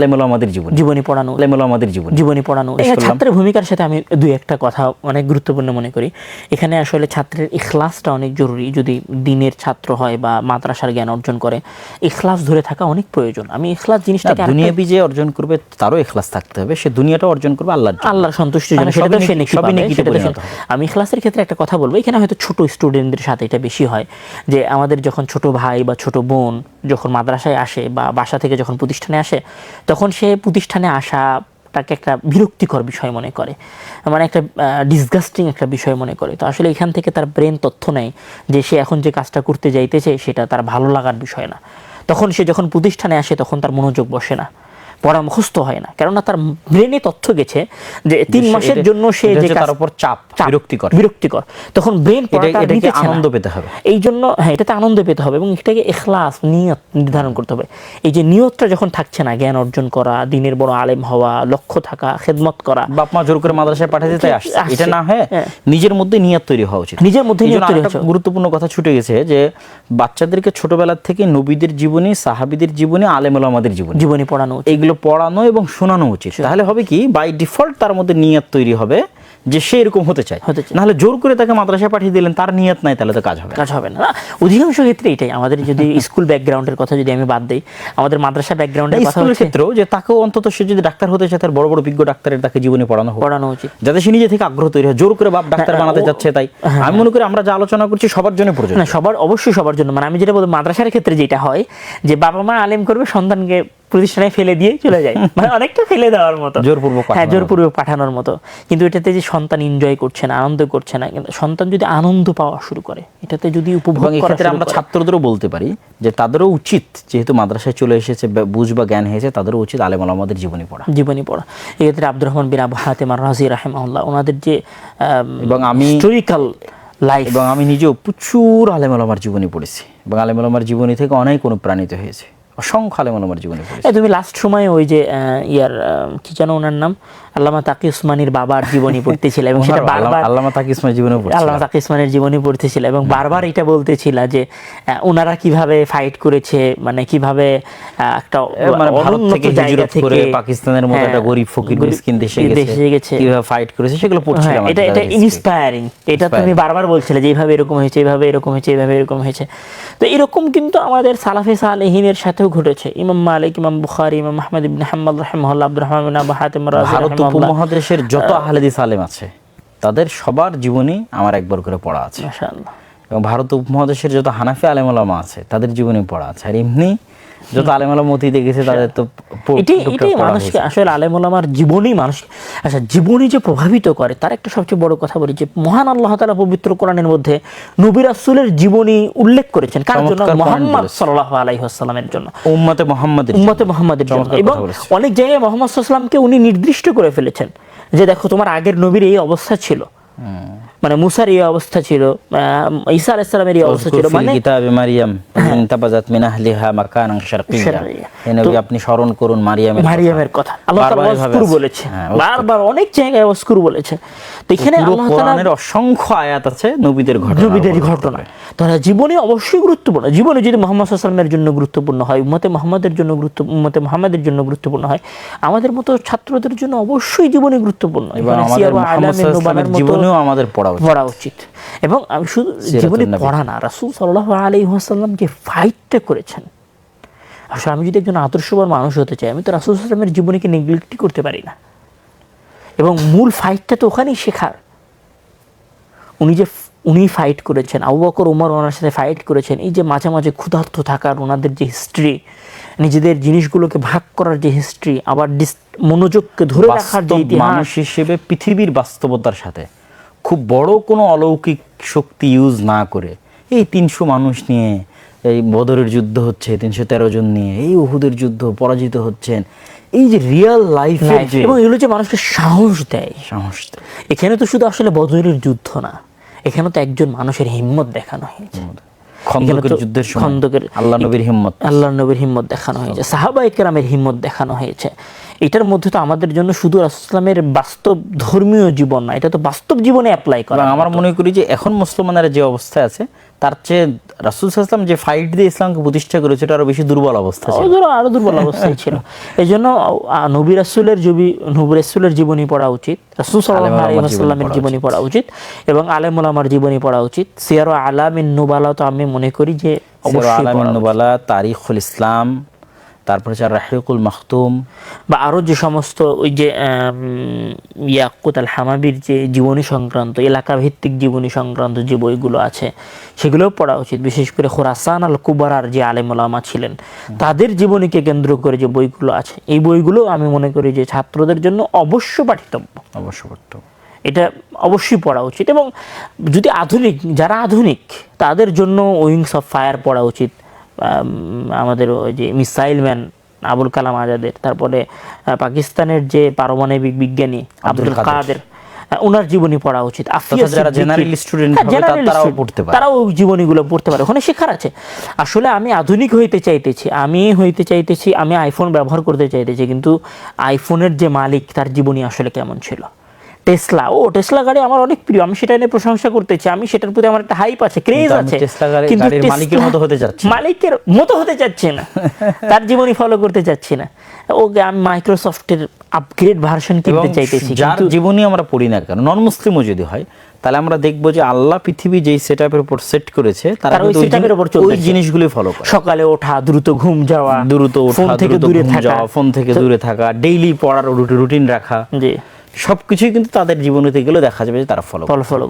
আলেমুল আমাদের জীবন। জীবনী পড়ানো। আলেমুল আমাদের জীবন। জীবনী পড়ানো। ছাত্রের ভূমিকার সাথে আমি দুই একটা কথা অনেক গুরুত্বপূর্ণ মনে করি। এখানে আসলে ছাত্রের ইখলাসটা অনেক জরুরি। যদি দিনের ছাত্র হয় বা মাদ্রাসার জ্ঞান অর্জন করে ইখলাস ধরে থাকা অনেক প্রয়োজন। আমি ইখলাস জিনিসটাকে আরেকটা- দুনিয়াবি যে অর্জন করবে তারও এখলাস থাকতে হবে। সে দুনিয়াটা অর্জন করবে আল্লাহর জন্য। আল্লাহর সন্তুষ্টির জন্য। মানে সেটা সে। আমি ইখলাসের ক্ষেত্রে একটা কথা বলব। এখানে হয়তো ছোট স্টুডেন্টদের সাথে এটা বেশি হয় যে আমাদের যখন ছোট ভাই বা ছোট বোন যখন মাদ্রাসায় আসে বা বাসা থেকে যখন প্রতিষ্ঠানে আসে তখন সে প্রতিষ্ঠানে আসা তাকে একটা বিরক্তিকর বিষয় মনে করে। মানে একটা ডিসগাস্টিং একটা বিষয় মনে করে। তো আসলে এখান থেকে তার ব্রেন তথ্য নেয় যে সে এখন যে কাজটা করতে যাইতেছে সেটা তার ভালো লাগার বিষয় না। তখন সে যখন প্রতিষ্ঠানে আসে তখন তার মনোযোগ বসে না। পড়া মুখস্থ হয় না কেননা তার ব্রেনে তথ্য গেছে যে তিন মাসের জন্য সে যে তার উপর চাপ, বিরক্তিকর। বিরক্তিকর তখন ব্রেন পড়াটা। আনন্দ পেতে হবে। এই জন্য হ্যাঁ এটাতে আনন্দ পেতে হবে এবং এটাকে এখলাস নিয়ত নির্ধারণ করতে হবে এই যে নিয়তটা যখন থাকছে না জ্ঞান অর্জন করা দিনের বড় আলেম হওয়া লক্ষ্য থাকা খেদমত করা বাপ মা জোর করে মাদ্রাসায় পাঠাতে তাই আসছে। এটা না হয়ে হ্যাঁ। নিজের মধ্যে নিয়ত তৈরি হওয়া উচিত নিজের মধ্যে নিয়ত তৈরি হচ্ছে। গুরুত্বপূর্ণ কথা ছুটে গেছে যে বাচ্চাদেরকে ছোটবেলা থেকে নবীদের জীবনী সাহাবিদের জীবনী আলেমুল আমাদের জীবনী জীবনী পড়ানো উচিত। এইগুলো পড়ানো এবং শোনানো উচিত। তাহলে হবে কি বাই ডিফল্ট তার মধ্যে নিয়ত তৈরি হবে যে সে এরকম হতে চায়। হতে চায়। নাহলে জোর করে তাকে মাদ্রাসায় পাঠিয়ে দিলেন তার নিয়ত নাই তাহলে তো কাজ হবে কাজ হবে না। অধিকাংশ ক্ষেত্রে এটাই। আমাদের যদি স্কুল ব্যাকগ্রাউন্ডের কথা যদি আমি বাদ দিই আমাদের মাদ্রাসা ব্যাকগ্রাউন্ডের স্কুলের ক্ষেত্রেও যে তাকেও অন্তত সে যদি ডাক্তার হতে চায় তার বড় বড় বিজ্ঞ ডাক্তারের তাকে জীবনে পড়ানো পড়ানো উচিত। যাতে সে নিজে থেকে আগ্রহ তৈরি হয় জোর করে বাপ ডাক্তার হ্যাঁ, বানাতে যাচ্ছে তাই। আমি মনে করি আমরা যা আলোচনা করছি সবার জন্য প্রয়োজন না সবার অবশ্যই সবার জন্য। মানে আমি যেটা বলব মাদ্রাসার ক্ষেত্রে যেটা হয় যে বাবা মা আলেম করবে সন্তানকে প্রতিষ্ঠানে ফেলে দিয়ে চলে যায়। মানে অনেকটা ফেলে দেওয়ার মতো। জোরপূর্বক হ্যাঁ জোরপূর্বক পাঠানোর মতো। কিন্তু এটাতে যে সন্তান এনজয় করছে না আনন্দ করছে না কিন্তু সন্তান যদি আনন্দ পাওয়া শুরু করে এটাতে যদি উপভোগ করা আমরা ছাত্রদেরও বলতে পারি যে তাদেরও উচিত যেহেতু মাদ্রাসায় চলে এসেছে বুঝ বা জ্ঞান হয়েছে তাদেরও উচিত আলেম আমাদের জীবনী পড়া। জীবনী পড়া। এক্ষেত্রে আব্দুর রহমান বিন আবু হাতেম রাজি রাহেমাহুল্লাহ ওনাদের যে এবং আমি হিস্টোরিক্যাল লাইফ এবং আমি নিজেও প্রচুর আলেম আমার জীবনী পড়েছি। এবং আলেম আমার জীবনী থেকে অনেক অনুপ্রাণিত হয়েছে। অসংখ্য আলেম আমার জীবনে তুমি লাস্ট সময় ওই যে ইয়ার কি যেন ওনার নাম? আল্লামা তাকি উসমানির বাবার জীবনী পড়তেছিল এবং সেটা বারবার আল্লামা তাকি ইসমাইল জীবনে আল্লাহ তাকি উসমানের জীবনী পড়তেছিল এবং বারবার এটা বলতেছিল যে ওনারা কীভাবে ফাইট করেছে মানে কীভাবে একটা মানে ভারত থেকে হিজরত করে পাকিস্তানের মতো একটা হ্যাঁ, গরিব ফকির মিসকিন দেশে গেছে কীভাবে ফাইট করেছে সেগুলো হ্যাঁ, পড়ছিলাম এটা এটা ইন্সপায়ারিং এটা তুমি বারবার বলছিলে যে এইভাবে এরকম হয়েছে এইভাবে এরকম হয়েছে এইভাবে এরকম হয়েছে। তো এরকম কিন্তু আমাদের সালাফে সালেহিনের সাথেও ঘটেছে। ইমাম মালিক ইমাম বুখারি ইমাম আহমদ ইবনে হাম্মাদ রাহিমাহুল্লাহ আব্দুর রহমান আবু হাতিম রাজি উপমহাদেশের যত আহলেদিস আলেম আছে তাদের সবার জীবনী আমার একবার করে পড়া আছে। এবং ভারত উপমহাদেশের যত হানাফি আলেম আলামা আছে তাদের জীবনী পড়া আছে। আর এমনি যত আলেমুলাম অতীতে গেছে তাদের তো এটাই পড়া মানুষকে আসলে আলেমুল আমার জীবনই মানুষ আচ্ছা জীবনই যে প্রভাবিত করে তার একটা সবচেয়ে বড় কথা বলি যে মহান আল্লাহ তাআলা পবিত্র কোরআনের মধ্যে নবী রাসূলের জীবনী উল্লেখ করেছেন। কার জন্য? মোহাম্মদ বলেছে। সাল্লাল্লাহু জন্য। উম্মতে মোহাম্মদের উম্মতে মোহাম্মদের জন্য। এবং অনেক জায়গায় মোহাম্মদ সাল্লামকে উনি নির্দিষ্ট করে ফেলেছেন যে দেখো তোমার আগের নবীর এই অবস্থা ছিল। মানে মুসার এই অবস্থা ছিল আহ, ঈসা আলাইসালামের এই অবস্থা ছিল মানে কিতাবে মারিয়াম ইনতাবাজাত মিন আহলিহা মাকানান শারকিয়্যা। এই নবী আপনি স্মরণ করুন মারিয়ামের মারিয়ামের কথা। আল্লাহ তাআলা ওয়াজকুর বলেছে। হ্যাঁ, বারবার অনেক জায়গায় ওয়াজকুর বলেছে। তো এখানে আল্লাহ কোরআনের অসংখ্য আয়াত আছে নবীদের ঘটনা নবীদের ঘটনা। তারা জীবনে অবশ্যই গুরুত্বপূর্ণ। জীবনে যদি মোহাম্মদ সাল্লামের জন্য গুরুত্বপূর্ণ হয় উম্মতে মোহাম্মদের জন্য গুরুত্ব উম্মতে মোহাম্মদের জন্য গুরুত্বপূর্ণ হয় আমাদের মতো ছাত্রদের জন্য অবশ্যই জীবনে গুরুত্বপূর্ণ। এবং আমাদের মুহাম্মদ সাল্লাল্লাহু আলাইহি জীবনেও আমাদের পড়া পড়া উচিত। এবং আমি শুধু জীবনে পড়া না রাসূল সাল্লাল্লাহু আলাইহি ওয়াসাল্লাম যে ফাইটটা করেছেন। আসলে আমি যদি একজন আদর্শবান মানুষ হতে চাই আমি তো রাসূল সাল্লামের জীবনীকে নেগলেক্ট করতে পারি না। এবং মূল ফাইটটা তো ওখানেই শেখার। উনি যে উনি ফাইট করেছেন আবু বকর উমর ওনার সাথে ফাইট করেছেন এই যে মাঝে মাঝে ক্ষুধার্ত থাকার ওনাদের যে হিস্ট্রি নিজেদের জিনিসগুলোকে ভাগ করার যে হিস্ট্রি আবার মনোযোগকে ধরে রাখার যে ইতিহাস মানুষ হিসেবে পৃথিবীর বাস্তবতার সাথে। খুব বড় কোনো অলৌকিক শক্তি ইউজ না করে। এই তিনশো মানুষ নিয়ে এই বদরের যুদ্ধ হচ্ছে তিনশো তেরো জন নিয়ে এই উহুদের যুদ্ধ পরাজিত হচ্ছেন। এই যে রিয়েল লাইফের যে এবং এগুলো যে মানুষকে সাহস দেয়। সাহস এখানে তো শুধু আসলে বদরের যুদ্ধ না এখানে তো একজন মানুষের হিম্মত দেখানো হয়েছে। খন্দকের যুদ্ধের সময়। খন্দকের আল্লাহ নবীর হিম্মত। আল্লাহ নবীর হিম্মত দেখানো হয়েছে সাহাবা একরামের হিম্মত দেখানো হয়েছে। এটার মধ্যে তো আমাদের জন্য শুধু রাসুলামের বাস্তব ধর্মীয় জীবন না এটা তো বাস্তব জীবনে অ্যাপ্লাই করা আমার মনে করি যে এখন মুসলমানেরা যে অবস্থায় আছে তার চেয়ে রাসুল ইসলাম যে ফাইট দিয়ে ইসলামকে প্রতিষ্ঠা করেছে এটা আরও বেশি দুর্বল অবস্থা ছিল। আরও দুর্বল অবস্থায় ছিল। এই জন্য নবী রাসুলের জবি নবী রাসুলের জীবনী পড়া উচিত রাসুল আলাইসাল্লামের জীবনী পড়া উচিত। এবং আলেম ওলামার জীবনী পড়া উচিত। সিয়ার আলামিন নুবালা তো আমি মনে করি যে অবশ্যই আলামিন নুবালা তারিখুল ইসলাম তারপর হচ্ছে রাহিকুল মাখতুম বা আরও যে সমস্ত ওই যে ইয়াকুত আল হামাবির যে জীবনী সংক্রান্ত এলাকা ভিত্তিক জীবনী সংক্রান্ত যে বইগুলো আছে সেগুলোও পড়া উচিত। বিশেষ করে খোরাসান আল কুবারার যে আলেমুলামা ছিলেন তাদের জীবনীকে কেন্দ্র করে যে বইগুলো আছে এই বইগুলো আমি মনে করি যে ছাত্রদের জন্য অবশ্য পাঠিতব্য। অবশ্য পড়তো এটা অবশ্যই পড়া উচিত এবং যদি আধুনিক যারা আধুনিক তাদের জন্য উইংস অফ ফায়ার পড়া উচিত। আমাদের ওই যে মিসাইল ম্যান আবুল কালাম আজাদের তারপরে পাকিস্তানের যে পারমাণবিক বিজ্ঞানী আব্দুল কাদের। ওনার জীবনী পড়া উচিত। যারা হ্যাঁ, পড়তে পারে। তারাও জীবনীগুলো পড়তে পারে। ওখানে শেখার আছে। আসলে আমি আধুনিক হইতে চাইতেছি আমি হইতে চাইতেছি আমি আইফোন ব্যবহার করতে চাইতেছি কিন্তু আইফোনের যে মালিক তার জীবনী আসলে কেমন ছিল? টেসলা ও টেসলা গাড়ি আমার অনেক প্রিয় আমি সেটা নিয়ে প্রশংসা করতেছি আমি সেটার প্রতি আমার একটা হাইপ আছে ক্রেজ আছে। কিন্তু গাড়ির মালিকের মতো হতে চাচ্ছি না। মালিকের মতো হতে চাচ্ছি না। তার জীবনী ফলো করতে চাচ্ছি না। ওকে আমি মাইক্রোসফটের আপগ্রেড ভার্সন কিনতে চাইতেছি যার জীবনী আমরা পড়ি না কেন নন মুসলিমও যদি হয় তাহলে আমরা দেখব যে আল্লাহ পৃথিবী যেই সেট আপের উপর সেট করেছে তারা ওই জিনিস- উপর ওই। জিনিসগুলি ফলো করে। সকালে ওঠা দ্রুত ঘুম যাওয়া দ্রুত ওঠা ফোন থেকে দূরে থাকা। ফোন থেকে দূরে থাকা ডেইলি পড়ার রুটিন রাখা। জি। সবকিছুই কিন্তু তাদের জীবনীতে গেলে দেখা যাবে যে তারা ফলো ফলো ফলো